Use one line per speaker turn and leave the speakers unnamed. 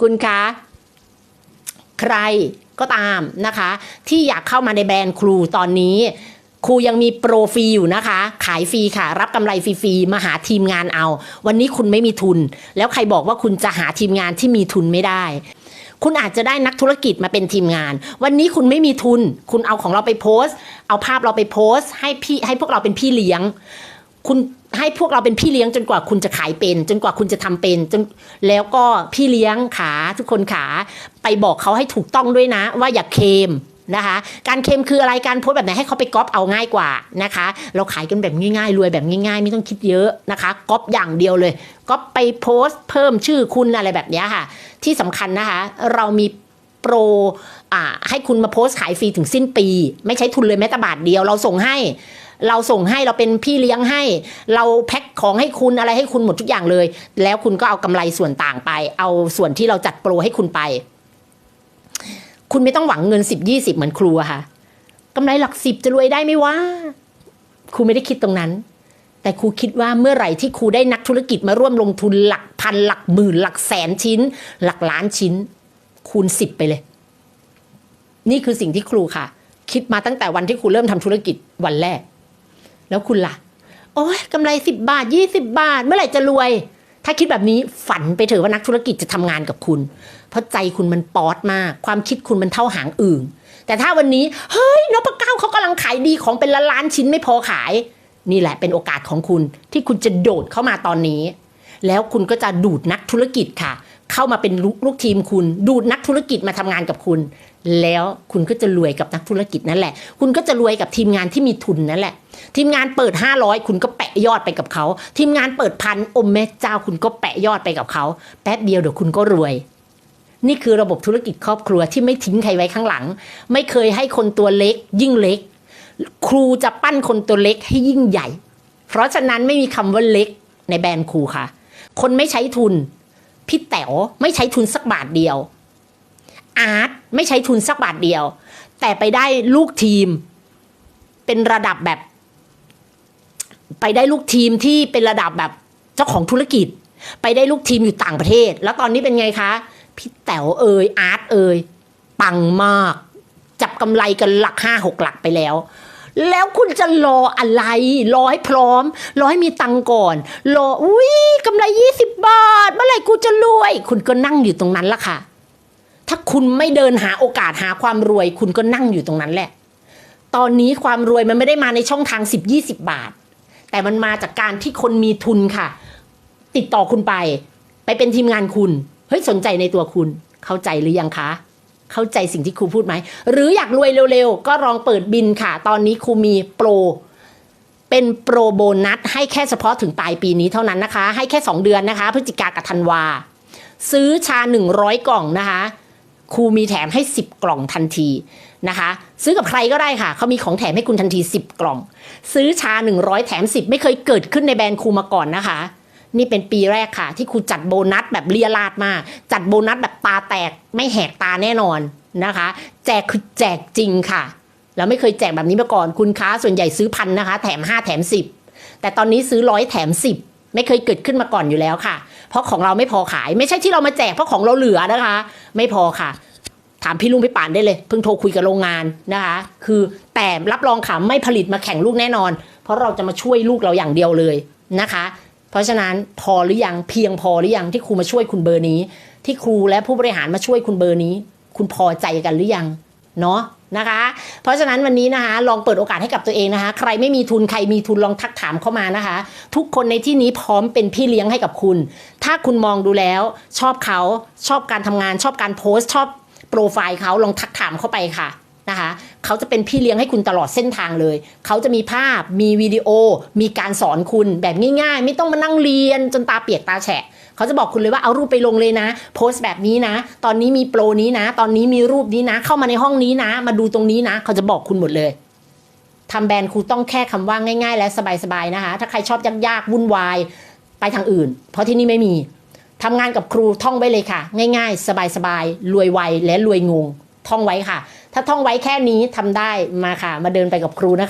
คุณคะใครก็ตามนะคะ ที่อยากเข้ามาในแบรนด์ครูตอนนี้ครูยังมีโปรฟรีอยู่นะคะ ขายฟรีค่ะ รับกำไรฟรีๆมาหาทีมงานเอา วันนี้คุณไม่มีทุน แล้วใครบอกว่าคุณจะหาทีมงานที่มีทุนไม่ได้ คุณอาจจะได้นักธุรกิจมาเป็นทีมงาน วันนี้คุณไม่มีทุน คุณเอาของเราไปโพสต์ เอาภาพเราไปโพสต์ ให้พี่ให้พวกเราเป็นพี่เลี้ยง คุณ ให้พวกเราเป็นพี่เลี้ยงจนกว่าคุณจะขายเป็น จนกว่าคุณจะทำเป็นจนแล้วก็พี่เลี้ยงขาทุกคนขาไปบอกเขาให้ถูกต้องด้วยนะ ว่าอย่าเคมนะคะ การเคมคืออะไรการโพสแบบไหนให้เขาไปก๊อปเอาง่ายกว่านะคะ เราขายกันแบบง่ายๆรวยแบบง่ายๆ ไม่ต้องคิดเยอะนะคะก๊อปอย่างเดียวเลยก๊อปไปโพสเพิ่มชื่อคุณอะไรแบบนี้ค่ะ ที่สำคัญนะคะ เรามีโปรให้คุณมาโพสขายฟรีถึงสิ้นปี ไม่ใช้ทุนเลยแม้แต่บาทเดียวเราส่งให้ เราส่งให้เราเป็นพี่เลี้ยงให้ เราแพ็คของให้คุณอะไรให้คุณหมดทุกอย่างเลย แล้วคุณก็เอากำไรส่วนต่างไป เอาส่วนที่เราจัดโปรให้คุณไป คุณไม่ต้องหวังเงินสิบยี่สิบเหมือนครูค่ะกำไรหลักสิบจะรวยได้ไหมวะครูไม่ได้คิดตรงนั้น แต่ครูคิดว่าเมื่อไหร่ที่ครูได้นักธุรกิจมาร่วมลงทุนหลักพันหลักหมื่น หลักแสนชิ้น หลักล้านชิ้น คูณสิบไปเลย นี่คือสิ่งที่ครูค่ะ คิดมาตั้งแต่วันที่ครูเริ่มทำธุรกิจวันแรก แล้วคุณล่ะ โอ้ยกำไรสิบบาทยี่สิบบาท เมื่อไหร่จะรวย ถ้าคิดแบบนี้ฝันไปเถอะว่านักธุรกิจจะทำงานกับคุณ เพราะใจคุณมันป๊อตมาก ความคิดคุณมันเท่าหางอื่นแต่ถ้าวันนี้ เฮ้ยนพเก้าเขากำลังขายดีของเป็นล้านล้านชิ้นไม่พอขาย นี่แหละเป็นโอกาสของคุณที่คุณจะโดดเข้ามาตอนนี้ แล้วคุณก็จะดูดนักธุรกิจค่ะ เข้ามาเป็นลูกลูกทีมคุณ ดูดนักธุรกิจมาทำงานกับคุณ แล้วคุณก็จะรวยกับนักธุรกิจนั่นแหละ คุณก็จะรวยกับทีมงานที่มีทุนนั่นแหละ ทีมงานเปิด 500 คุณก็แปะยอดไปกับเขา ทีมงานเปิดพันอมแม่เจ้าคุณก็แปะยอดไปกับเขา แป๊บเดียวเดี๋ยวคุณก็รวย นี่คือระบบธุรกิจครอบครัวที่ไม่ทิ้งใครไว้ข้างหลัง ไม่เคยให้คนตัวเล็ก ยิ่งเล็ก ครูจะปั้นคนตัวเล็กให้ยิ่งใหญ่ เพราะฉะนั้นไม่มีคำว่าเล็กในแบรนด์ครูค่ะ คนไม่ใช้ทุน พี่แต๋วไม่ใช้ทุนสักบาทเดียว อาร์ตไม่ใช้ทุนสักบาทเดียว แต่ไปได้ลูกทีม เป็นระดับแบบ ไปได้ลูกทีมที่เป็นระดับแบบเจ้าของธุรกิจ ไปได้ลูกทีมอยู่ต่างประเทศ แล้วตอนนี้เป็นไงคะพี่แต๋วเอยอาร์ตเอยปังมาก จับกำไรกันหลักห้าหกหลักไปแล้ว แล้วคุณจะรออะไร รอให้พร้อม รอให้มีตังก่อน รอ อุ้ยกำไรยี่สิบบาท เมื่อไหร่กูจะรวย คุณก็นั่งอยู่ตรงนั้นละค่ะ ถ้าคุณไม่เดินหาโอกาสหาความรวย คุณก็นั่งอยู่ตรงนั้นแหละ ตอนนี้ความรวยมันไม่ได้มาในช่องทางสิบยี่สิบาท แต่มันมาจากการที่คนมีทุนค่ะ ติดต่อคุณไป ไปเป็นทีมงานคุณ เฮ้ยสนใจในตัวคุณ เข้าใจหรือยังคะ เข้าใจสิ่งที่ครูพูดไหม หรืออยากรวยเร็วๆ ก็ลองเปิดบินค่ะ ตอนนี้ครูมีโปร เป็นโปรโบนัสให้แค่เฉพาะถึงปลายปีนี้เท่านั้นนะคะ ให้แค่ 2 เดือนนะคะพฤศจิกากับธันวา ซื้อชา 100 กล่องนะคะครูมีแถมให้ 10 กล่องทันทีนะคะ ซื้อกับใครก็ได้ค่ะ เขามีของแถมให้คุณทันที 10 กล่อง ซื้อชา 100 แถม 10 ไม่เคยเกิดขึ้นในแบรนด์ครูมาก่อนนะคะ นี่เป็นปีแรกค่ะ ที่ครูจัดโบนัสแบบเลียราดมาก จัดโบนัสแบบตาแตกไม่แหกตาแน่นอนนะคะ แจกคือแจกจริงค่ะ แล้วไม่เคยแจกแบบนี้มาก่อน คุณค้าส่วนใหญ่ซื้อพันนะคะ แถม 5 แถม 10 แต่ตอนนี้ซื้อร้อยแถม 10 ไม่เคยเกิดขึ้นมาก่อนอยู่แล้วค่ะ เพราะของเราไม่พอขาย ไม่ใช่ที่เรามาแจกเพราะของเราเหลือนะคะ ไม่พอค่ะ ถามพี่ลุงพี่ป่านได้เลย เพิ่งโทรคุยกับโรงงานนะคะ คือแต่รับรองค่ะไม่ผลิตมาแข่งลูกแน่นอน เพราะเราจะมาช่วยลูกเราอย่างเดียวเลยนะคะ เพราะฉะนั้นพอหรือยังเพียงพอหรือยังที่ครูมาช่วยคุณเบอร์นี้ ที่ครูและผู้บริหารมาช่วยคุณเบอร์นี้ คุณพอใจกันหรือยังเนาะนะคะ เพราะฉะนั้นวันนี้นะคะ ลองเปิดโอกาสให้กับตัวเองนะคะ ใครไม่มีทุนใครมีทุนลองทักถามเข้ามานะคะ ทุกคนในที่นี้พร้อมเป็นพี่เลี้ยงให้กับคุณ ถ้าคุณมองดูแล้ว ชอบเขาชอบการทำงาน ชอบการโพสต์ ชอบโปรไฟล์เขาลองทักถามเข้าไปค่ะ นะคะเขาจะเป็นพี่เลี้ยงให้คุณตลอดเส้นทางเลย เขาจะมีภาพมีวิดีโอ มีการสอนคุณแบบง่ายๆ ไม่ต้องมานั่งเรียนจนตาเปียกตาแฉะเขาจะบอกคุณเลยว่าเอารูปไปลงเลยนะ โพสต์แบบนี้นะ ตอนนี้มีโปรนี้นะ ตอนนี้มีรูปนี้นะ เข้ามาในห้องนี้นะ มาดูตรงนี้นะ เขาจะบอกคุณหมดเลยทำแบรนด์ครูต้องแค่คำว่าง่าย ๆ และสบายๆนะคะ ถ้าใครชอบยากๆวุ่นวาย ไปทางอื่น เพราะที่นี่ไม่มีทำงานกับครูท่องไว้เลยค่ะ ง่าย ๆ สบายๆรวยไวและรวยงงท่องไว้ค่ะ ถ้าท่องไว้แค่นี้ทำได้มาค่ะ มาเดินไปกับครูนะคะ